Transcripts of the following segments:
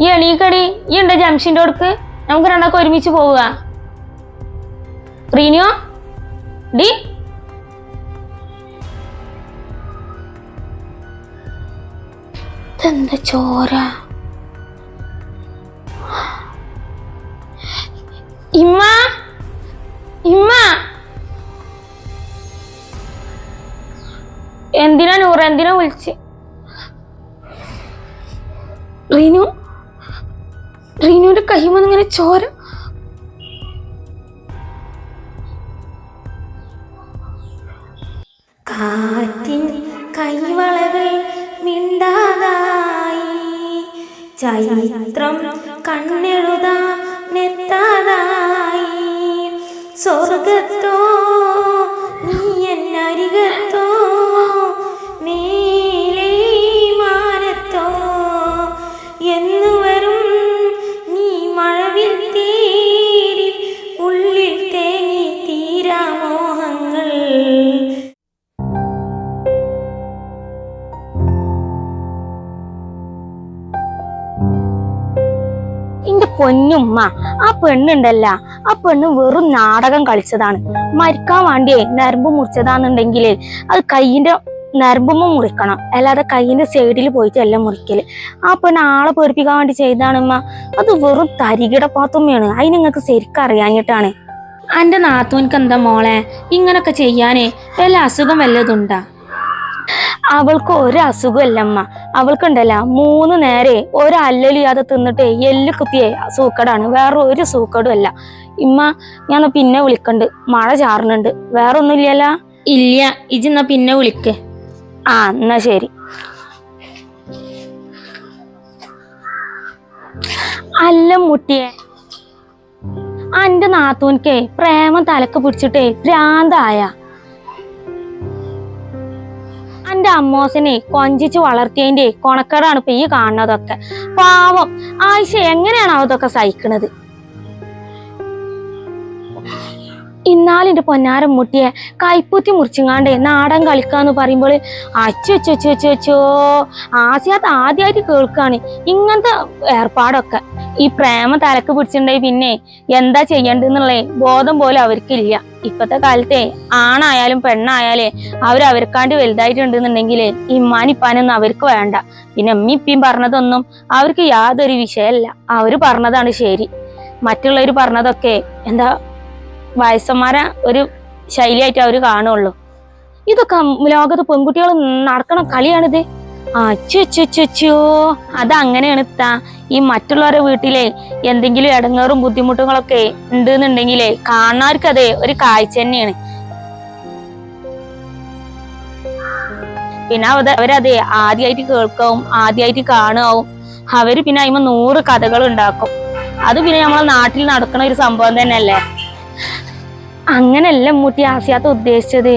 ഈ എണീക്കടി. ഈ ഉണ്ട് ജംഷന്റെ അടുക്ക് നമുക്ക് രണ്ടാൾക്ക് ഒരുമിച്ച് പോവുക. റീനിയോ? ഡി? ഇതെന്താ ചോര? ഇമ്മ? ഇമ്മ? എന്തിനാ നൂറ്? എന്തിനാ വിളിച്ച്? റീനു? റീനുവിന്റെ കൈമന്ന് ഇങ്ങനെ ചോര പൊന്നുമ്മ ആ പെണ്ണുണ്ടല്ല. ആ പെണ്ണ് വെറും നാടകം കളിച്ചതാണ്. മരിക്കാൻ വേണ്ടിയേ നരമ്പ് മുറിച്ചതാന്നുണ്ടെങ്കിലേ അത് കയ്യിന്റെ നരമ്പുമ്മ മുറിക്കണം. അല്ലാതെ കയ്യിന്റെ സൈഡിൽ പോയിട്ട് എല്ലാം മുറിക്കൽ. ആ പെണ്ണ് ആളെ പേടിപ്പിക്കാൻ വേണ്ടി ചെയ്താണമ്മ അത് വെറും തരികിട പാത്തുമ്മയാണ്. അതിന് നിങ്ങൾക്ക് ശരിക്കും അറിയാഞ്ഞിട്ടാണ്. എന്റെ നാത്തൂൻക്ക് എന്താ മോളെ? ഇങ്ങനൊക്കെ ചെയ്യാനേ വല്ല അസുഖം വല്ലതുണ്ടാ അവൾക്ക് ഒരു അസുഖമല്ലമ്മ അവൾക്കുണ്ടല്ല മൂന്ന് നേരെ ഒരു അല്ലലിയാതെ തിന്നിട്ട് എല്ല് കുത്തിയെ സൂക്കടാണ്. വേറെ ഒരു സൂക്കടും അല്ല ഇമ്മ ഞാൻ പിന്നെ വിളിക്കണ്ട്. മഴ ചാറുന്നുണ്ട്. വേറെ ഒന്നുമില്ലല്ല ഇല്ല ഇജെന്നാ പിന്നെ വിളിക്ക്. ആ എന്നാ ശരി. അല്ല മുട്ടിയെ അന്റെ നാത്തൂൻക്കേ പ്രേമം തലക്ക് പിടിച്ചിട്ടേ ഭ്രാന്തായ. എന്റെ അമ്മോസിനെ കൊഞ്ചിച്ച് വളർത്തിയതിന്റെ കൊണക്കടാണ് ഇപ്പൊ ഈ കാണുന്നതൊക്കെ. പാവം. ആയിഷ എങ്ങനെയാണ് അതൊക്കെ സഹിക്കണത്? ഇന്നാലിന്റെ പൊന്നാരം മുട്ടിയെ കൈപ്പൂത്തി മുറിച്ചിങ്ങാണ്ട് നാടൻ കളിക്കാന്ന് പറയുമ്പോൾ അച്ചു അച്ചു അച്ചു അച്ചു അച്ചോ. ആസിയാത്ത് ആദ്യമായിട്ട് കേൾക്കാണ് ഇങ്ങനത്തെ ഏർപ്പാടൊക്കെ. ഈ പ്രേമ തലക്ക് പിടിച്ചിട്ടുണ്ടെങ്കിൽ പിന്നെ എന്താ ചെയ്യണ്ടെന്നുള്ള ബോധം പോലും അവർക്കില്ല. ഇപ്പത്തെ കാലത്തെ ആണായാലും പെണ്ണായാലേ അവർ അവർക്കാണ്ട് വലുതായിട്ടുണ്ടെന്നുണ്ടെങ്കിൽ മാനിപ്പാനൊന്നും അവർക്ക് വേണ്ട. പിന്നെ അമ്മി ഇപ്പം പറഞ്ഞതൊന്നും അവർക്ക് യാതൊരു വിഷയമല്ല. അവർ പറഞ്ഞതാണ് ശരി. മറ്റുള്ളവർ പറഞ്ഞതൊക്കെ എന്താ വയസ്സന്മാരെ ഒരു ശൈലിയായിട്ട് അവർ കാണുള്ളൂ. ഇതൊക്കെ ലോകത്ത് പെൺകുട്ടികൾ നടക്കണ കളിയാണിത്. അച്ചോ അതങ്ങനെയാണ് ഇത്താ ഈ മറ്റുള്ളവരുടെ വീട്ടിലെ എന്തെങ്കിലും ഇടങ്ങേറും ബുദ്ധിമുട്ടുകളൊക്കെ ഉണ്ടെന്നുണ്ടെങ്കിലേ കാണാർക്ക് അതെ ഒരു കാഴ്ച തന്നെയാണ്. പിന്നെ അവത് അവരതെ ആദ്യമായിട്ട് കേൾക്കാവും ആദ്യമായിട്ട് കാണുകയാവും അവർ പിന്നെ അതിമ നൂറ് കഥകൾ ഉണ്ടാക്കും. അത് പിന്നെ നമ്മളെ നാട്ടിൽ നടക്കുന്ന ഒരു സംഭവം തന്നെയല്ലേ? അങ്ങനെയല്ല മുട്ടി ആസിയാത്ത ഉദ്ദേശിച്ചത്.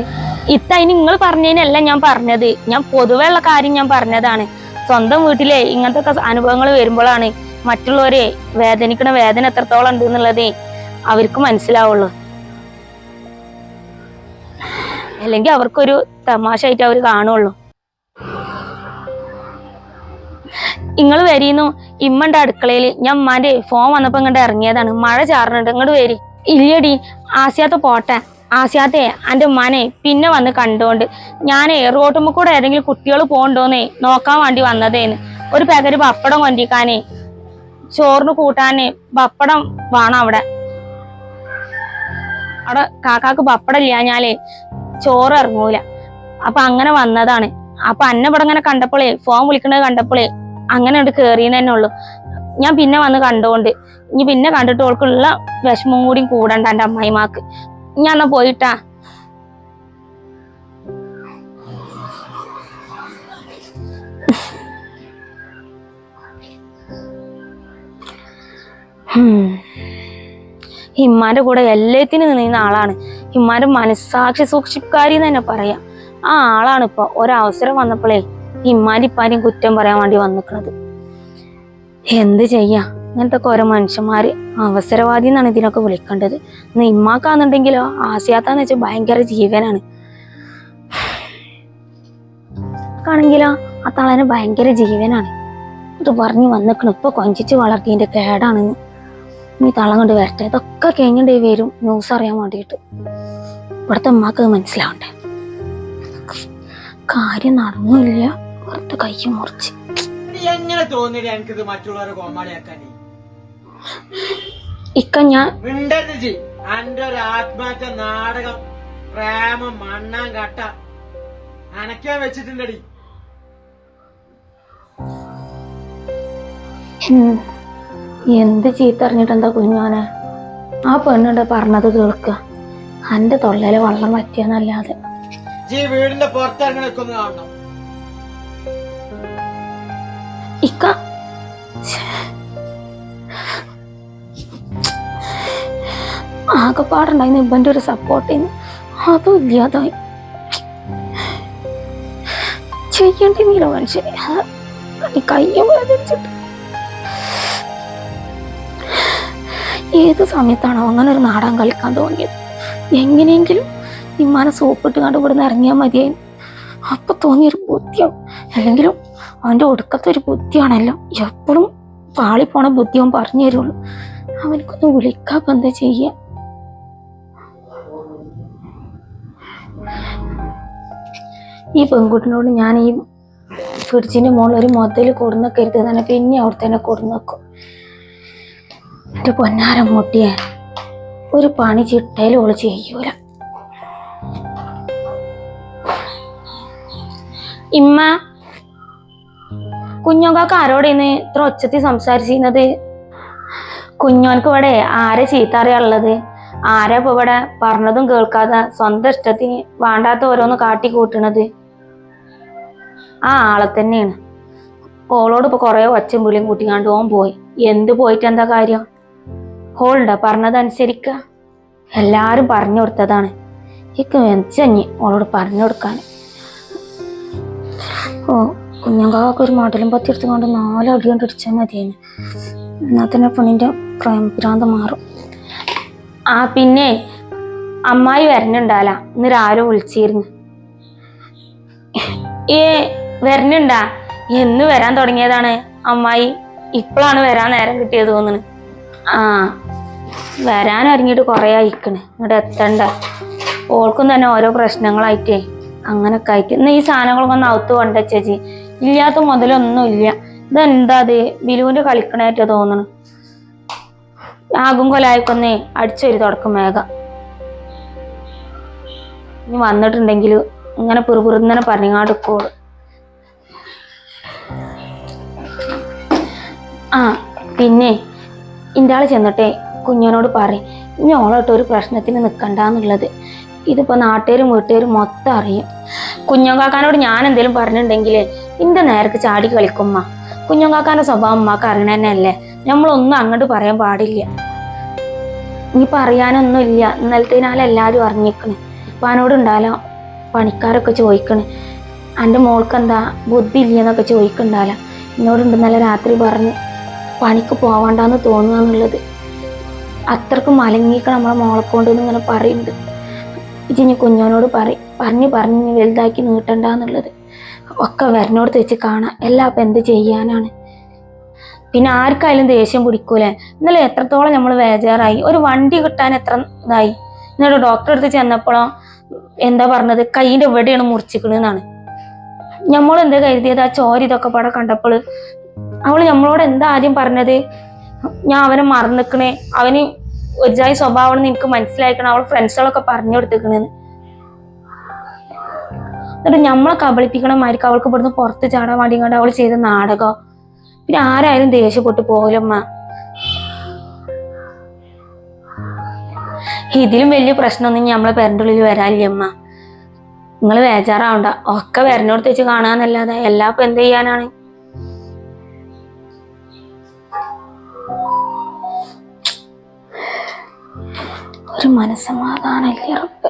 ഇത്ത നിങ്ങൾ പറഞ്ഞതിനല്ല ഞാൻ പറഞ്ഞത്. ഞാൻ പൊതുവെ ഉള്ള കാര്യം ഞാൻ പറഞ്ഞതാണ്. സ്വന്തം വീട്ടിലെ ഇങ്ങനത്തെ ഒക്കെ അനുഭവങ്ങൾ വരുമ്പോഴാണ് മറ്റുള്ളവരെ വേദനിക്കണ വേദന എത്രത്തോളം ഉണ്ട് എന്നുള്ളത് അവർക്ക് മനസ്സിലാവുള്ളൂ. അല്ലെങ്കിൽ അവർക്കൊരു തമാശയായിട്ട് അവർ കാണുള്ളൂ. നിങ്ങൾ വരീന്നു ഇമ്മന്റെ അടുക്കളയിൽ ഞാൻ ഉമ്മാന്റെ ഫോൺ വന്നപ്പോ ഇങ്ങോട്ട് ഇറങ്ങിയതാണ്. മഴ ചാറുന്നുണ്ട് ഇങ്ങോട്ട് വരി. ഇല്ലടി ആസിയാത്ത പോട്ടെ. ആസിയാത്തെ എന്റെ ഉമ്മാനെ പിന്നെ വന്ന് കണ്ടുകൊണ്ട് ഞാൻ റോട്ടുമ്പോ കൂടെ ഏതെങ്കിലും കുട്ടികൾ പോകണ്ടോന്നേ നോക്കാൻ വേണ്ടി വന്നതേന്ന്. ഒരു പാക്കറ്റ് പപ്പടം കൊണ്ടിരിക്കാനേ ചോറിന് കൂട്ടാനേ പപ്പടം വേണം അവിടെ. അവിടെ കാക്കാക്ക് പപ്പടം ഇല്ലാഞ്ഞാലേ ചോറ് ഇറങ്ങൂല. അപ്പൊ അങ്ങനെ വന്നതാണ്. അപ്പൊ അന്നെ ഇവിടെ ഇങ്ങനെ കണ്ടപ്പോളേ ഫോൺ വിളിക്കണത് കണ്ടപ്പോളേ അങ്ങനെ ഉണ്ട് കേറിയെന്ന് തന്നെ ഉള്ളു. ഞാൻ പിന്നെ വന്ന് കണ്ടുകൊണ്ട് ഇനി പിന്നെ കണ്ടിട്ട് ഓൾക്കുള്ള വിഷമം കൂടി കൂടണ്ട എന്റെ അമ്മായിമാക്ക്. എന്നാ പോയിട്ടാ? ഹിമ്മാന്റെ കൂടെ എല്ലാത്തിനും നിന്ന ആളാണ്. ഹിമ്മാന്റെ മനസ്സാക്ഷി സൂക്ഷിക്കാരി എന്ന് തന്നെ പറയാം. ആ ആളാണ് ഇപ്പൊ. ഒരവസരം വന്നപ്പോഴേ ഹിമ്മാന്റെ ഇപ്പാരും കുറ്റം പറയാൻ വേണ്ടി വന്നിക്കണത്. എന്ത് ചെയ്യാ? ഇങ്ങനത്തെ ഓരോ മനുഷ്യന്മാർ അവസരവാദി എന്നാണ് ഇതിനൊക്കെ വിളിക്കേണ്ടത്. ഇന്ന് ഇമ്മാക്കാന്നുണ്ടെങ്കിലോ ആസിയാത്താന്ന് വെച്ചാൽ ഭയങ്കര ജീവനാണ്. ആണെങ്കിലോ ആ തളന് ഭയങ്കര ജീവനാണ്. ഇത് പറഞ്ഞു വന്നിക്കണം. ഇപ്പൊ കൊഞ്ചിച്ച് വളർത്തിയതിന്റെ കേടാണെന്ന് നീ തളം കൊണ്ട് വരട്ടെ. ഇതൊക്കെ കഴിഞ്ഞിട്ടേ വരും. ന്യൂസ് അറിയാൻ വേണ്ടിയിട്ട്. ഇവിടുത്തെ അമ്മയ്ക്ക് അത് മനസ്സിലാവണ്ടേ? കാര്യം നടന്നില്ല. വെറുതെ കൈ മുറിച്ച്. എങ്ങനെ തോന്നിയത് എനിക്കിത് മറ്റുള്ളവരെ കോമാളിയാക്കാൻ ഇക്ക ഞാൻ അന്റെ ഒരു ആത്മാർത്ഥ നാടകം. പ്രേമം മണ്ണാൻ കട്ട. അനക്കാൻ വെച്ചിട്ടുണ്ടടി. എന്ത് ചീത്തറിഞ്ഞിട്ട് എന്താ കുഞ്ഞോനെ ആ പെണ്ണുണ്ട് പറഞ്ഞത് കേൾക്കുക അന്റെ തൊള്ളയിൽ വള്ളം പറ്റിയെന്നല്ലാതെ വീടിന്റെ പുറത്തിറങ്ങണൊക്കെ ഒന്ന് കാണണം. ഇക്ക. ആകെപ്പാടുണ്ടായിരുന്നു ഇവന്റെ ഒരു സപ്പോർട്ടിന് അതും ഇല്ലാതായി. ചെയ്യേണ്ടിന്നില്ല മനുഷ്യനെ. കയ്യും ഏത് സമയത്താണോ അങ്ങനെ ഒരു നാടൻ കളിക്കാൻ തോന്നിയത്? എങ്ങനെയെങ്കിലും ഇമ്മാനെ സോപ്പിട്ട് കണ്ട് ഇവിടുന്ന് ഇറങ്ങിയാൽ മതിയായിരുന്നു. അപ്പൊ തോന്നിയൊരു ബുദ്ധിയാണ് അല്ലെങ്കിലും അവന്റെ ഒടുക്കത്തെ ഒരു ബുദ്ധിയാണല്ലോ. എപ്പോഴും പാളിപ്പോണ ബുദ്ധി പറഞ്ഞു തരുള്ളൂ. അവനക്കൊന്ന് വിളിക്കാൻ എന്താ ചെയ്യ? ഈ പെൺകുട്ടിനോട് ഞാൻ ഈ ഫ്രിഡ്ജിന്റെ മുകളിൽ ഒരു മുതൽ കൊടുന്നൊക്കരുത് തന്നെ പിന്നെ അവിടെ തന്നെ കൊടുന്നേക്കും എന്റെ പൊന്നാരം മുട്ടിയെ ഒരു പണി ചിട്ടയിൽ ഓൾ ചെയ്യൂല. ഇമ്മ കുഞ്ഞോക്കാക്ക് ആരോടെ ഇന്ന് ഇത്ര ഒച്ചത്തിൽ സംസാരിച്ചിരുന്നത്? കുഞ്ഞോൻക്ക് ഇവിടെ ആരെ ചീത്ത അറിയാനുള്ളത്? ആരാ ഇപ്പൊ ഇവിടെ പറഞ്ഞതും കേൾക്കാതെ സ്വന്തം ഇഷ്ടത്തിന് വേണ്ടാത്ത ഓരോന്ന് കാട്ടി കൂട്ടണത് ആ ആളെ തന്നെയാണ്. ഓളോട് ഇപ്പൊ കുറെ ഒച്ചയും വിളിയും കൂട്ടിക്കാണ്ട് ഓൻ പോയി. എന്ത് പോയിട്ട് എന്താ കാര്യം? ഹോൾണ്ട പറഞ്ഞതനുസരിക്ക. എല്ലാരും പറഞ്ഞു കൊടുത്തതാണ്. ഇക്ക് വെച്ചഞ്ഞി ഓളോട് പറഞ്ഞു കൊടുക്കാൻ ഓ കുഞ്ഞങ്കാക്ക് ഒരു മടലും പത്തി എടുത്തുകൊണ്ട് നാലടി കൊണ്ട് ഇടിച്ചാൽ മതിയേന്. എന്നാൽ തന്നെ പെണ്ണിന്റെ പ്രേമഭ്രാന്ത് മാറും. ആ പിന്നെ അമ്മായി വരണുണ്ടാല. ഇന്ന് രാവിലെ വിളിച്ചിരുന്നു. ഏ വരണുണ്ടാ? എന്ന് വരാൻ തുടങ്ങിയതാണ്. അമ്മായി ഇപ്പോഴാണ് വരാൻ നേരം കിട്ടിയത് തോന്നുന്നു ആ വരാൻ ഒരുങ്ങിയിട്ട് കുറേ അയക്കണ് ഇങ്ങോട്ട് എത്തണ്ട. ഓൾക്കും തന്നെ ഓരോ പ്രശ്നങ്ങളായിട്ടേ അങ്ങനൊക്കെ ആയിട്ട് ഇന്ന് ഈ സാധനങ്ങളൊക്കെ ഒന്ന് അകത്ത് കൊണ്ട ചേച്ചി ഇല്ലാത്ത മുതലൊന്നും ഇല്ല. ഇതെന്താ അത്? ബിലുവിന്റെ കളിക്കണായിട്ട് തോന്നണു. ആകും കൊലായിക്കൊന്നേ അടിച്ചൊരു തുടക്കം മേഘ ഇനി വന്നിട്ടുണ്ടെങ്കിൽ ഇങ്ങനെ പിറുപിറുന്നനെ പറഞ്ഞങ്ങാട്ട് ആ പിന്നെ ഇന്റെ ആൾ ചെന്നിട്ടേ കുഞ്ഞിനോട് പറയും ഇനി ഓളോട്ട് ഒരു പ്രശ്നത്തിന് നിൽക്കണ്ടെന്നുള്ളത് ഇതിപ്പോ നാട്ടുകാരും വീട്ടുകാരും മൊത്തം അറിയും. കുഞ്ഞങ്കാക്കാനോട് ഞാൻ എന്തെങ്കിലും പറഞ്ഞിട്ടുണ്ടെങ്കിൽ ഇന്റെ നേരത്തെ ചാടി കളിക്കുമ്മ കുഞ്ഞങ്കാക്കാന്റെ സ്വഭാവം അമ്മയ്ക്ക് അറിയണ തന്നെയല്ലേ നമ്മളൊന്നും അങ്ങോട്ട് പറയാൻ പാടില്ല. ഇനി അറിയാനൊന്നുമില്ല ഇന്നലത്തേനാല എല്ലാരും അറിഞ്ഞിക്കണ്. ഉപ്പാനോട് ഉണ്ടാലോ പണിക്കാരൊക്കെ ചോദിക്കണ് എന്റെ മോൾക്ക് എന്താ ബുദ്ധി ഇല്ലെന്നൊക്കെ ചോദിക്കണ്ടാലോ എന്നോടുണ്ട് ഇന്നലെ രാത്രി പറഞ്ഞ് പണിക്ക് പോവണ്ടെന്ന് തോന്നുക എന്നുള്ളത്. അത്രയ്ക്ക് മലങ്ങിയൊക്കെ നമ്മളെ മോളെ കൊണ്ട് ഇങ്ങനെ പറയുന്നുണ്ട്. ഇജിനി കുഞ്ഞോനോട് പറയും. പറഞ്ഞ് പറഞ്ഞ് ഇനി വലുതാക്കി നീട്ടണ്ടെന്നുള്ളത് ഒക്കെ വരനോട് വെച്ച് കാണാം. എല്ലാം അപ്പം എന്ത് ചെയ്യാനാണ്? പിന്നെ ആർക്കായാലും ദേഷ്യം പിടിക്കൂലേ? ഇന്നലെ എത്രത്തോളം നമ്മൾ വേജാറായി. ഒരു വണ്ടി കിട്ടാൻ എത്ര ഇതായി. എന്നിട്ട് ഡോക്ടറെ അടുത്ത് ചെന്നപ്പോഴോ എന്താ പറഞ്ഞത്? കൈയിന്റെ എവിടെയാണ് മുറിച്ചിക്കണെന്നാണ് നമ്മൾ എന്താ കരുതിയത്? ആ ചോര ഇതൊക്കെ പാടെ കണ്ടപ്പോൾ അവൾ നമ്മളോട് എന്താ ആദ്യം പറഞ്ഞത്? ഞാൻ അവനെ മറന്നിക്കണേ അവന് ഒരു ജായി സ്വഭാവം എനിക്ക് മനസ്സിലായിക്കണം. അവൾ ഫ്രണ്ട്സുകളൊക്കെ പറഞ്ഞു കൊടുത്തേക്കണെന്ന്. എന്നിട്ട് നമ്മളെ കബളിപ്പിക്കണമായിരിക്കും അവൾക്ക് ഇവിടുന്ന് പുറത്ത് ചാടാൻ വേണ്ടി കണ്ട് അവൾ ചെയ്ത നാടകം. പിന്നെ ആരായാലും ദേഷ്യപ്പെട്ടു പോകലമ്മ ഇതിലും വലിയ പ്രശ്നമൊന്നും നമ്മളെ പേരന്റെ ഉള്ളിൽ വരാനില്ല അമ്മ നിങ്ങൾ ബേജാറാവണ്ട. ഒക്കെ വരനോടത്ത് വെച്ച് കാണാന്നല്ലാതെ എല്ലാം ഇപ്പൊ എന്ത് ചെയ്യാനാണ്? ഒരു മനസ്സമാധാനമില്ല റബ്ബ്.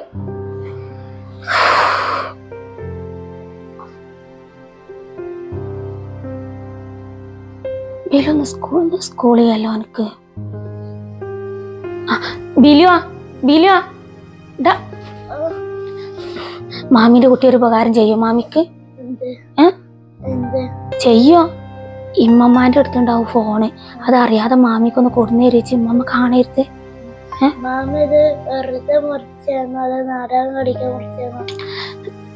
ബിലൊന്ന് സ്കൂൾ എനിക്ക്. ബിലുവാ ബിലുവാ. മാമിന്റെ കുട്ടി ഒരു ഉപകാരം ചെയ്യോ മാമിക്ക്? ചെയ്യോ? ഇമ്മമ്മാന്റെ അടുത്തുണ്ടാവും ഫോണ്. അതറിയാതെ മാമിക്കൊന്ന് കൊടുന്നേരിച്ച് ഇമ്മമ്മ കാണരുത്. മാമ ഇത് വെറുതെ മുറിച്ചായിരുന്നു അത് നാടകം കളിക്കാൻ മുറിച്ചായിരുന്നു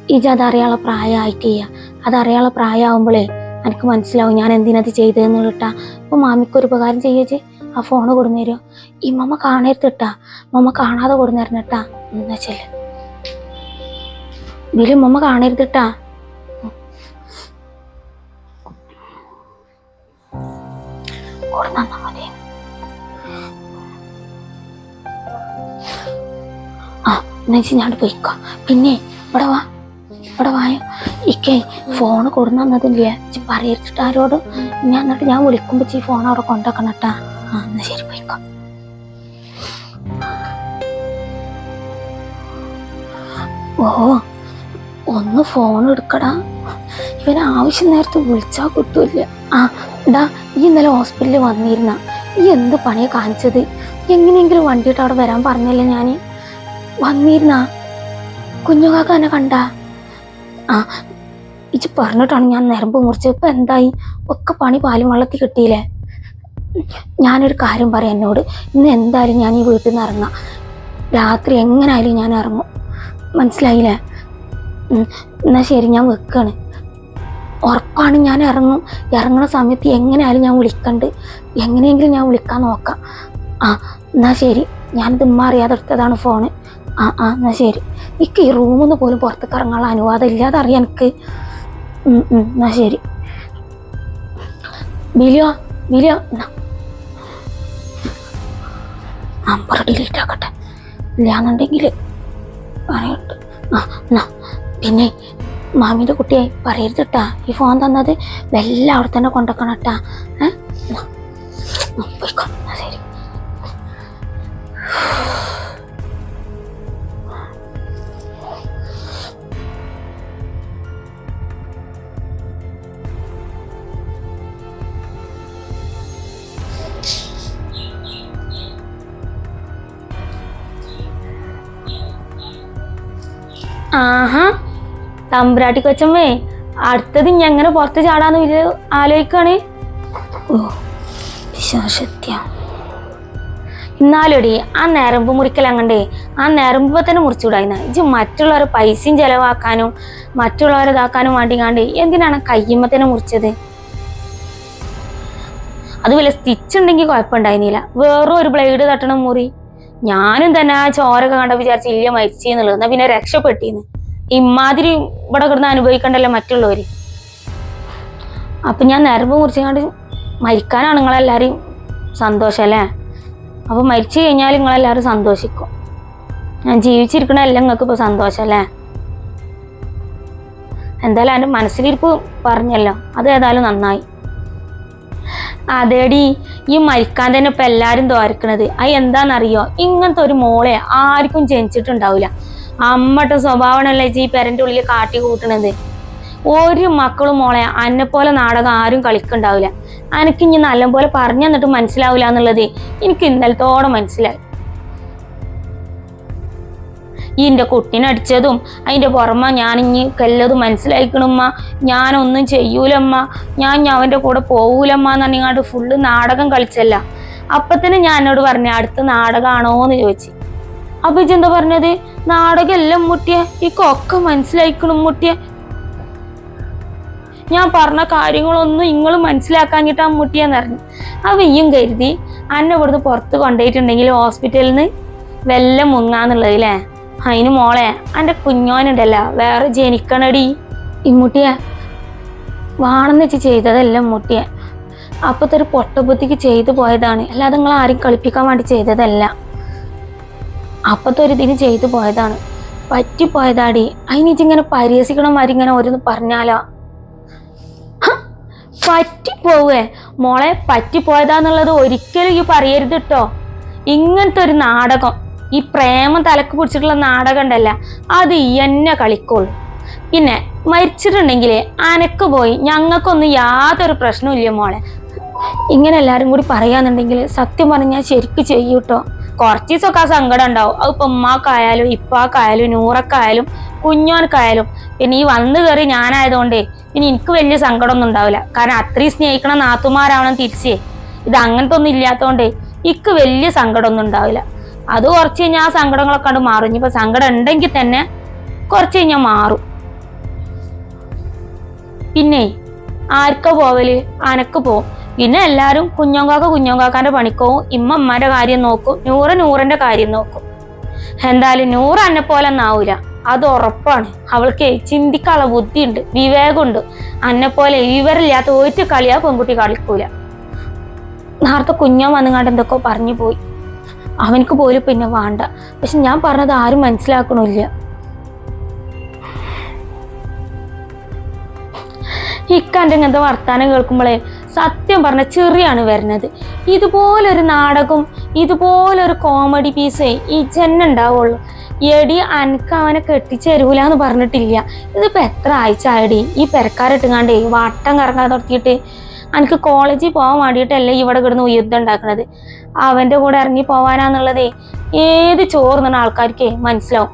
ഇജ് അതറിയാനുള്ള പ്രായമായിട്ടില്ല അതറിയാനുള്ള പ്രായമാകുമ്പോഴേ എനിക്ക് മനസ്സിലാവും ഞാൻ എന്തിനത് ചെയ്തതെന്ന് ഇട്ടാ അപ്പൊ മാമിക്ക് ഒരു ഉപകാരം ചെയ്യേച്ച് ആ ഫോണ് കൊടുന്നു തരുമോ ഈ കാണരുത് ഇട്ടാ മമ്മ കാണാതെ കൊടുന്നു തരണട്ടാ. എന്നാ ചെല്ല് ഇതിൽ മമ്മ കാണരുത് ഇട്ടാ കൊടുന്നാ മതി ആ എന്നാ ഞാൻ പോയിക്കോ. പിന്നെ ഇവിടെ വാ. ഇവിടെ വായോ. ഇക്കേ ഫോൺ കൊടുന്നു തന്നതില്ലേ? ചി പറയിച്ചിട്ട് ആരോടും. ഞാൻ എന്നിട്ട് ഞാൻ വിളിക്കുമ്പോ ഈ ഫോൺ അവിടെ കൊണ്ടാക്കണം കേട്ടാ ആ എന്നാ ശരി പോയിക്കോ. ഓ ഒന്ന് ഫോൺ എടുക്കടാ. ഇവൻ ആവശ്യം നേരത്തെ വിളിച്ചാ കിട്ടൂല ആ ഡാ ഈ ഇന്നലെ ഹോസ്പിറ്റലിൽ വന്നിരുന്ന. ഈ എന്ത് പണിയാ കാണിച്ചത്? എങ്ങനെയെങ്കിലും വണ്ടിയിട്ട് അവിടെ വരാൻ പറഞ്ഞല്ലേ ഞാൻ വന്നിരുന്ന കുഞ്ഞുകാക്ക എന്നെ കണ്ട? ആ ഇച്ച് പറഞ്ഞിട്ടാണ് ഞാൻ നരമ്പ് മുറിച്ചത്. ഇപ്പൊ എന്തായി? ഒക്കെ പണി പാലും വെള്ളത്തിൽ കിട്ടിയില്ലേ? ഞാനൊരു കാര്യം പറയാം എന്നോട്. ഇന്ന് എന്തായാലും ഞാൻ ഈ വീട്ടിൽ നിന്ന് ഇറങ്ങാം. രാത്രി എങ്ങനായാലും ഞാൻ ഇറങ്ങും. മനസ്സിലായില്ലേ? എന്നാ ശരി ഞാൻ വെക്കാണ്. ഉറപ്പാണ് ഞാൻ ഇറങ്ങും. ഇറങ്ങുന്ന സമയത്ത് എങ്ങനെയായാലും ഞാൻ വിളിക്കണ്ട്. എങ്ങനെയെങ്കിലും ഞാൻ വിളിക്കാൻ നോക്കാം. ആ എന്നാ ശരി. ഞാനിത് ഉമ്മ അറിയാതെ ഫോണ്. ആ ആ എന്നാ ശരി. എനിക്ക് ഈ റൂമിൽ പോലും പുറത്തേക്ക് ഇറങ്ങാനുള്ള അനുവാദം ഇല്ലാതെ അറിയാം എനിക്ക് എന്നാ ശരി. ബിലിയോ ബിലിയോ നമ്പർ ഡിലീറ്റ് ആക്കട്ടെ. ഇല്ലാന്നുണ്ടെങ്കിൽ പറയട്ടെ. ആ എന്നാ. പിന്നെ മാമിന്റെ കുട്ടിയെ പറയരുതിട്ടാ ഈ ഫോൺ തന്നത് എല്ലാം അവിടെ തന്നെ കൊണ്ടുവയ്ക്കണം കേട്ടാ ഏ പോയിക്കോ. ആഹാ. തമ്പുരാട്ടി കൊച്ചമ്മേ അടുത്തത് ഇനി എങ്ങനെ പുറത്ത് ചാടാന്ന് വിചാ ആലോചിക്കാണ് ഓ വിശ്വാസത്യ. എന്നാലോടി ആ നേരമ്പ് മുറിക്കലങ്ങണ്ടേ ആ നേരമ്പ് തന്നെ മുറിച്ചുകൂടായിന്ന ഇത് മറ്റുള്ളവരെ പൈസയും ചെലവാക്കാനും മറ്റുള്ളവരെ ഇതാക്കാനും വേണ്ടിങ്ങാണ്ട് എന്തിനാണ് കയ്യമ്മ തന്നെ മുറിച്ചത്? അത് വല്ല സ്റ്റിച്ച് ഉണ്ടെങ്കിൽ കുഴപ്പമുണ്ടായിരുന്നില്ല. വേറൊരു ബ്ലേഡ് തട്ടണം മുറി. ഞാനും തന്നെ ആ ചോരൊക്കെ കണ്ട വിചാരിച്ച് ഇല്ല മരിച്ചെന്നുള്ളത് എന്നാ പിന്നെ രക്ഷപ്പെട്ടിന്ന്. ഇമാതിരി ഇവിടെ കിടന്ന് അനുഭവിക്കണ്ടല്ലോ മറ്റുള്ളവര്. അപ്പൊ ഞാൻ നരമ്പ് മുറിച്ചുകൊണ്ട് മരിക്കാനാണ് നിങ്ങളെല്ലാരും സന്തോഷം അല്ലേ അപ്പൊ മരിച്ചു കഴിഞ്ഞാൽ നിങ്ങളെല്ലാരും സന്തോഷിക്കും. ഞാൻ ജീവിച്ചിരിക്കണ എല്ലാം നിങ്ങൾക്ക് ഇപ്പൊ സന്തോഷം അല്ലേ എന്തായാലും എന്റെ മനസ്സിലിരിപ്പ് പറഞ്ഞല്ലോ. അത് ഏതായാലും നന്നായി. അതേടി ഈ മരിക്കാൻ തന്നെ ഇപ്പൊ എല്ലാരും ദ്വാരക്കണത്. അത് എന്താണെന്നറിയോ? ഇങ്ങനത്തെ ഒരു മോളെ ആർക്കും ജനിച്ചിട്ടുണ്ടാവില്ല അമ്മട്ട സ്വഭാവമാണല്ലേ ഈ പെരന്റെ ഉള്ളിൽ കാട്ടി കൂട്ടണത്. ഒരു മക്കളും മോളെ അന്നെ പോലെ നാടകം ആരും കളിക്കുണ്ടാവില്ല എനിക്ക് ഇനി നല്ലപോലെ പറഞ്ഞു തന്നിട്ട് മനസ്സിലാവില്ല എന്നുള്ളത് എനിക്ക് ഇന്നലത്തോടെ മനസ്സിലായി. ഈ എന്റെ കുട്ടീനെ അടിച്ചതും അതിന്റെ പുറമെ ഞാൻ ഇനി കല്ലതും മനസ്സിലായിക്കണമ്മ. ഞാനൊന്നും ചെയ്യൂലമ്മ. ഞാൻ ഇനി അവന്റെ കൂടെ പോകൂലമ്മ എന്ന് പറഞ്ഞാണ്ട് ഫുള്ള് നാടകം കളിച്ചല്ല. അപ്പത്തന്നെ ഞാൻ എന്നോട് പറഞ്ഞു അടുത്ത നാടകമാണോ എന്ന് ചോദിച്ചു. അപ്പൊ ഇജെന്താ പറഞ്ഞത്? നാടകം എല്ലാം മുട്ടിയ ഈ കൊക്ക മനസ്സിലായിക്കണം മുട്ടിയ ഞാൻ പറഞ്ഞ കാര്യങ്ങളൊന്നും നിങ്ങൾ മനസ്സിലാക്കാഞ്ഞിട്ടാ മുട്ടിയെന്ന് പറഞ്ഞു. അപ്പം ഇയും കരുതി അന്നെ ഇവിടുന്ന് പുറത്ത് കൊണ്ടുപോയിട്ടുണ്ടെങ്കിൽ ഹോസ്പിറ്റലിൽ നിന്ന് വെല്ലം മുങ്ങാന്നുള്ളതില്ലേ അതിന് മോളെ എന്റെ കുഞ്ഞോനുണ്ടല്ലോ വേറെ ജനിക്കണടി. ഇമ്മൂട്ടിയെ വാണെന്ന് വെച്ച് ചെയ്തതല്ല ഇമ്മൂട്ടിയെ. അപ്പത്തെ ഒരു പൊട്ടബുദ്ധിക്ക് ചെയ്തു പോയതാണ്. അല്ലാതെ നിങ്ങൾ ആരും കളിപ്പിക്കാൻ വേണ്ടി ചെയ്തതല്ല. അപ്പത്തെ ഒരു ഇതിന് ചെയ്തു പോയതാണ്. പറ്റിപ്പോയതാടി. അതിനിച്ചിങ്ങനെ പരിഹസിക്കണ മാതിരി ഇങ്ങനെ ഓരോന്ന് പറഞ്ഞാലോ? പറ്റിപ്പോവേ. മോളെ പറ്റിപ്പോയതാന്നുള്ളത് ഒരിക്കലും ഈ പറയരുത് കേട്ടോ ഇങ്ങനത്തെ ഒരു നാടകം. ഈ പ്രേമം തലക്ക് പിടിച്ചിട്ടുള്ള നാടകം ഉണ്ടല്ല അത് എന്നെ കളിക്കുള്ളൂ പിന്നെ മരിച്ചിട്ടുണ്ടെങ്കിൽ അനക്ക് പോയി ഞങ്ങൾക്കൊന്നും യാതൊരു പ്രശ്നവും ഇല്ല മോളെ. ഇങ്ങനെ എല്ലാവരും കൂടി പറയാന്നുണ്ടെങ്കിൽ സത്യം പറഞ്ഞാൽ ശരിക്ക് ചെയ്യൂട്ടോ കുറച്ച് ദിവസമൊക്കെ ആ സങ്കടം ഉണ്ടാവും. അത് ഇപ്പൊ ഉമ്മാക്കായാലും ഇപ്പാക്കായാലും നൂറക്കായാലും കുഞ്ഞോനക്കായാലും. പിന്നെ ഈ വന്നു കയറി ഞാനായതുകൊണ്ടേ ഇനി എനിക്ക് വലിയ സങ്കടമൊന്നും ഉണ്ടാവില്ല. കാരണം അത്രയും സ്നേഹിക്കണ നാത്തുമാരാവണം തിരിച്ചേ. ഇത് അങ്ങനത്തെ ഒന്നും ഇല്ലാത്തതുകൊണ്ടേ ഇക്ക് വലിയ സങ്കടമൊന്നും ഉണ്ടാവില്ല. അത് കുറച്ച് കഴിഞ്ഞാൽ ആ സങ്കടങ്ങളൊക്കെ കണ്ട് മാറും. ഇനിയിപ്പോ സങ്കടം ഉണ്ടെങ്കിൽ തന്നെ കുറച്ച് കഴിഞ്ഞാൽ മാറും. പിന്നെ ആർക്ക പോവൽ? അനക്ക് പോവും. പിന്നെ എല്ലാവരും കുഞ്ഞോങ്കാക്ക കുഞ്ഞോങ്കാക്കാന്റെ പണിക്കോവും ഇമ്മ കാര്യം നോക്കും. നൂറ് നൂറിന്റെ കാര്യം നോക്കും. എന്തായാലും നൂറ് എന്നെ പോലെ ഒന്നാവൂല അത് ഉറപ്പാണ്. അവൾക്ക് ചിന്തിക്കാനുള്ള ബുദ്ധിയുണ്ട്. വിവേകമുണ്ട്. അന്നെ പോലെ വിവരമില്ലാത്ത ഒരു കളിയാ പെൺകുട്ടി കളിക്കൂല. നേരത്തെ കുഞ്ഞോ വന്നുങ്ങാണ്ട് എന്തൊക്കെ പറഞ്ഞു പോയി. അവനക്ക് പോലും പിന്നെ വേണ്ട. പക്ഷെ ഞാൻ പറഞ്ഞത് ആരും മനസ്സിലാക്കണില്ല. ഇക്കാന്റെ ഇങ്ങനത്തെ വർത്താനം കേൾക്കുമ്പോഴേ സത്യം പറഞ്ഞ ചെറിയാണ് വരുന്നത്. ഇതുപോലൊരു നാടകം ഇതുപോലൊരു കോമഡി പീസേ ഈ ജന്മ ഉണ്ടാവുള്ളൂ. എടി അനക്ക് അവനെ കെട്ടിച്ചേരൂല എന്ന് പറഞ്ഞിട്ടില്ല. ഇതിപ്പോൾ എത്ര ആഴ്ച ആയടി ഈ പെരക്കാരിട്ടുങ്ങാണ്ടേ വട്ടം കറങ്ങാൻ തുടങ്ങിയിട്ട് എനിക്ക് കോളേജിൽ പോകാൻ വേണ്ടിയിട്ടല്ലേ ഇവിടെ കിടന്ന് യുദ്ധം ഉണ്ടാക്കണത്? അവന്റെ കൂടെ ഇറങ്ങി പോവാനാന്നുള്ളതേ ഏത് ചോർന്ന ആൾക്കാർക്ക് മനസ്സിലാവും.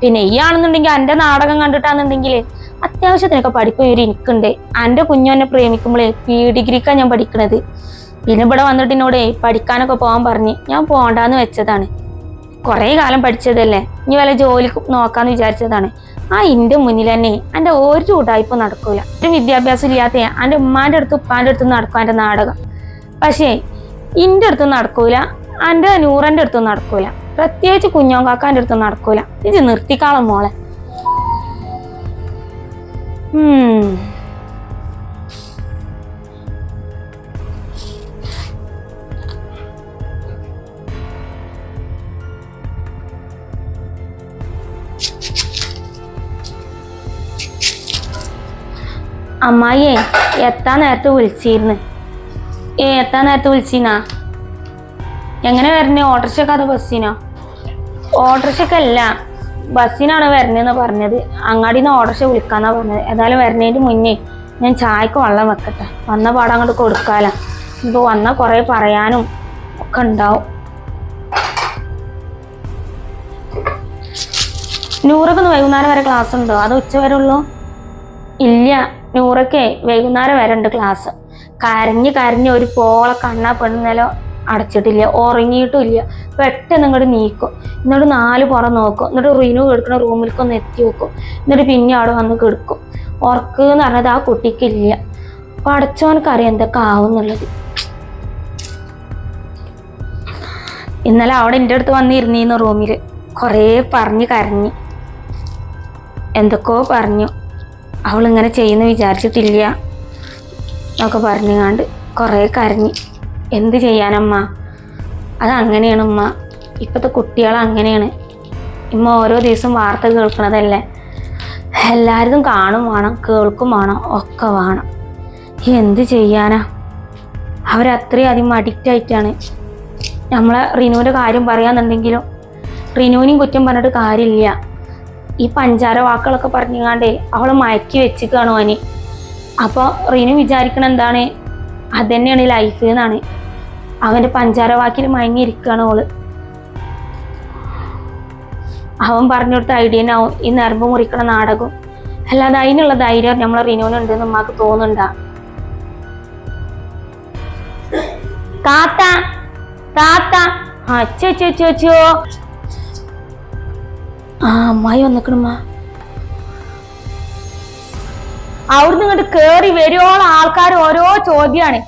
പിന്നെ ഈ ആണെന്നുണ്ടെങ്കിൽ എന്റെ നാടകം കണ്ടിട്ടാന്നുണ്ടെങ്കിൽ അത്യാവശ്യത്തിനൊക്കെ പഠിക്കും ഒരു എനിക്കുണ്ട്. എന്റെ കുഞ്ഞു പ്രേമിക്കുമ്പോൾ പി ഡിഗ്രിക്കാണ് ഞാൻ പഠിക്കണത്. പിന്നെ ഇവിടെ വന്നിട്ട് എന്നോടേ പഠിക്കാനൊക്കെ പോകാൻ പറഞ്ഞ് ഞാൻ പോണ്ടാന്ന് വെച്ചതാണ്. കുറേ കാലം പഠിച്ചതല്ലേ? ഇനി വല്ല ജോലി നോക്കാന്ന് വിചാരിച്ചതാണ്. ആ ഇന്റെ മുന്നിൽ തന്നെ എന്റെ ഒരു ഉടായ്പ നടക്കൂല. ഒരു വിദ്യാഭ്യാസം ഇല്ലാത്ത എന്റെ ഉമ്മാന്റെ അടുത്ത് ഉപ്പാന്റെ അടുത്ത് നടക്കും എന്റെ നാടകം. പക്ഷേ ഇന്റെ അടുത്ത് നടക്കൂല. എന്റെ നൂറന്റെ അടുത്ത് നടക്കൂല. പ്രത്യേകിച്ച് കുഞ്ഞോ കാക്കാന്റെ അടുത്ത് നടക്കൂല. ഇത് നിർത്തിക്കാളം മോളെ. അമ്മായിയെ എത്താൻ നേരത്തെ വിളിച്ചിരുന്നു. ഏ എത്താൻ നേരത്തെ വിളിച്ചിനാ? എങ്ങനെ വരണേ? ഓട്ടോറിക്ഷക്ക് അതോ ബസ്സിനോ? ഓട്ടോറിക്ഷക്കല്ല ബസ്സിനാണ് വരണേന്ന് പറഞ്ഞത്. അങ്ങാടിയിൽ നിന്ന് ഓട്ടോറിക്ഷ വിളിക്കാന്നാ പറഞ്ഞത്. ഏതായാലും വരണേന്റെ മുന്നേ ഞാൻ ചായക്ക് വെള്ളം വെക്കട്ടെ. വന്ന പാടം അങ്ങോട്ട് കൊടുക്കാല. ഇപ്പൊ വന്ന കുറേ പറയാനും ഒക്കെ ഉണ്ടാവും. നൂറൊക്കെ വൈകുന്നേരം വരെ ക്ലാസ് ഉണ്ടോ അത് ഉച്ച വരെ ഉള്ളൂ? ഇല്ല നൂറൊക്കെ വൈകുന്നേരം വരെ ഉണ്ട് ക്ലാസ് കരഞ്ഞ് കരഞ്ഞ് ഒരു പോളെ കണ്ണാ പെണ്ണുന്നല്ലോ അടച്ചിട്ടില്ല ഉറങ്ങിയിട്ടുമില്ല. പെട്ടെന്ന് ഇങ്ങോട്ട് നീക്കും. എന്നിട്ട് നാല് പുറം നോക്കും. എന്നിട്ട് റിനു കിടക്കുന്ന റൂമിലേക്ക് ഒന്ന് എത്തി വെക്കും എന്നിട്ട് പിന്നെ അവിടെ വന്ന് കിടക്കും. ഉറക്ക് എന്ന് പറഞ്ഞത് ആ കുട്ടിക്കില്ല. പടച്ചോനക്കറിയാം എന്തൊക്കെ ആവും എന്നുള്ളത് ഇന്നലെ അവിടെ എന്റെ അടുത്ത് വന്നിരുന്നീന്ന് റൂമിൽ കുറേ പറഞ്ഞ് കരഞ്ഞ്. എന്തൊക്കെയോ പറഞ്ഞു. അവളിങ്ങനെ ചെയ്യുന്ന വിചാരിച്ചിട്ടില്ല. എന്നൊക്കെ പറഞ്ഞുകൊണ്ട് കുറേ കരഞ്ഞ്. എന്ത് ചെയ്യാനമ്മ? അതങ്ങനെയാണ് ഉമ്മ ഇപ്പോഴത്തെ കുട്ടികൾ അങ്ങനെയാണ്. ഇമ്മ ഓരോ ദിവസം വാർത്ത കേൾക്കണതല്ലേ? എല്ലാവരും കാണും വേണം കേൾക്കും വേണം ഒക്കെ വേണം. എന്ത് ചെയ്യാനാ? അവരത്രയും അധികം അഡിക്റ്റ് ആയിട്ടാണ്. നമ്മളെ റിനുവിന്റെ കാര്യം പറയാന്നുണ്ടെങ്കിലും റിനുവിനെയും കുറ്റം പറഞ്ഞിട്ട് കാര്യമില്ല. ഈ പഞ്ചാര വാക്കുകളൊക്കെ പറഞ്ഞാണ്ടേ അവളെ മയക്കി വെച്ചിക്കാണോ അവന് അപ്പോൾ റീനു വിചാരിക്കണ എന്താണ്? അതന്നെയാണ് ലൈഫ് എന്നാണ്. അവന്റെ പഞ്ചാര വാക്കിൽ മയങ്ങിയിരിക്കുകയാണ് ഓൾ. അവൻ പറഞ്ഞു കൊടുത്ത ഐഡിയനാവും ഈ നരമ്പ് മുറിക്കണ നാടകം. അല്ലാതെ അതിനുള്ള ധൈര്യം നമ്മളെ റിനുവിനുണ്ട് എന്ന് നമുക്ക് തോന്നുന്നുണ്ടാ. താത്ത താത്ത. അച്ചോ ആ അമ്മായി വന്നിക്കണമ്മ. അവിടുന്ന് ഇങ്ങോട്ട് കേറി വരുവോളം ആൾക്കാർ ഓരോ ചോദ്യമാണ്.